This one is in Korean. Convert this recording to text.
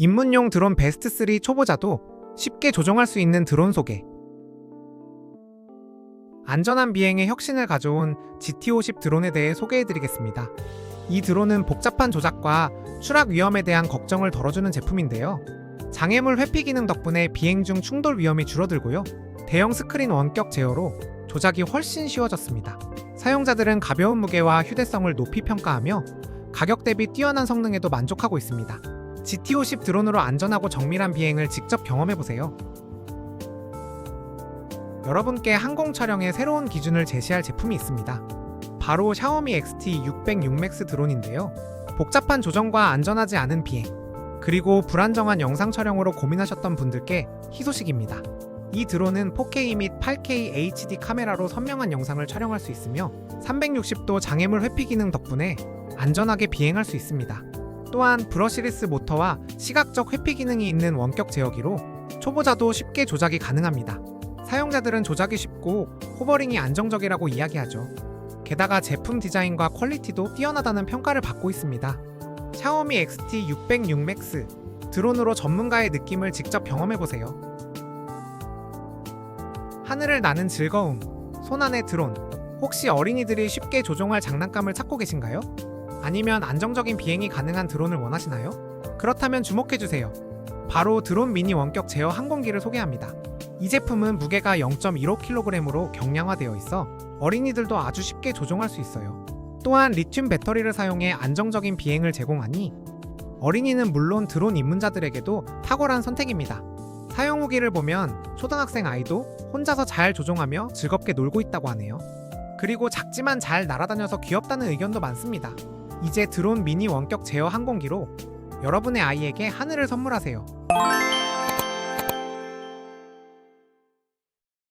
입문용 드론 베스트 3 초보자도 쉽게 조종할 수 있는 드론 소개. 안전한 비행에 혁신을 가져온 GT50 드론에 대해 소개해드리겠습니다. 이 드론은 복잡한 조작과 추락 위험에 대한 걱정을 덜어주는 제품인데요. 장애물 회피 기능 덕분에 비행 중 충돌 위험이 줄어들고요. 대형 스크린 원격 제어로 조작이 훨씬 쉬워졌습니다. 사용자들은 가벼운 무게와 휴대성을 높이 평가하며 가격 대비 뛰어난 성능에도 만족하고 있습니다. GT50 드론으로 안전하고 정밀한 비행을 직접 경험해보세요. 여러분께 항공 촬영의 새로운 기준을 제시할 제품이 있습니다. 바로 샤오미 XT606 맥스 드론인데요. 복잡한 조정과 안전하지 않은 비행, 그리고 불안정한 영상 촬영으로 고민하셨던 분들께 희소식입니다. 이 드론은 4K 및 8K HD 카메라로 선명한 영상을 촬영할 수 있으며 360도 장애물 회피 기능 덕분에 안전하게 비행할 수 있습니다. 또한 브러시리스 모터와 시각적 회피 기능이 있는 원격 제어기로 초보자도 쉽게 조작이 가능합니다. 사용자들은 조작이 쉽고 호버링이 안정적이라고 이야기하죠. 게다가 제품 디자인과 퀄리티도 뛰어나다는 평가를 받고 있습니다. 샤오미 XT606 맥스 드론으로 전문가의 느낌을 직접 경험해보세요. 하늘을 나는 즐거움, 손안의 드론. 혹시 어린이들이 쉽게 조종할 장난감을 찾고 계신가요? 아니면 안정적인 비행이 가능한 드론을 원하시나요? 그렇다면 주목해주세요. 바로 드론 미니 원격 제어 항공기를 소개합니다. 이 제품은 무게가 0.15kg으로 경량화되어 있어 어린이들도 아주 쉽게 조종할 수 있어요. 또한 리튬 배터리를 사용해 안정적인 비행을 제공하니 어린이는 물론 드론 입문자들에게도 탁월한 선택입니다. 사용 후기를 보면 초등학생 아이도 혼자서 잘 조종하며 즐겁게 놀고 있다고 하네요. 그리고 작지만 잘 날아다녀서 귀엽다는 의견도 많습니다. 이제 드론 미니 원격 제어 항공기로 여러분의 아이에게 하늘을 선물하세요.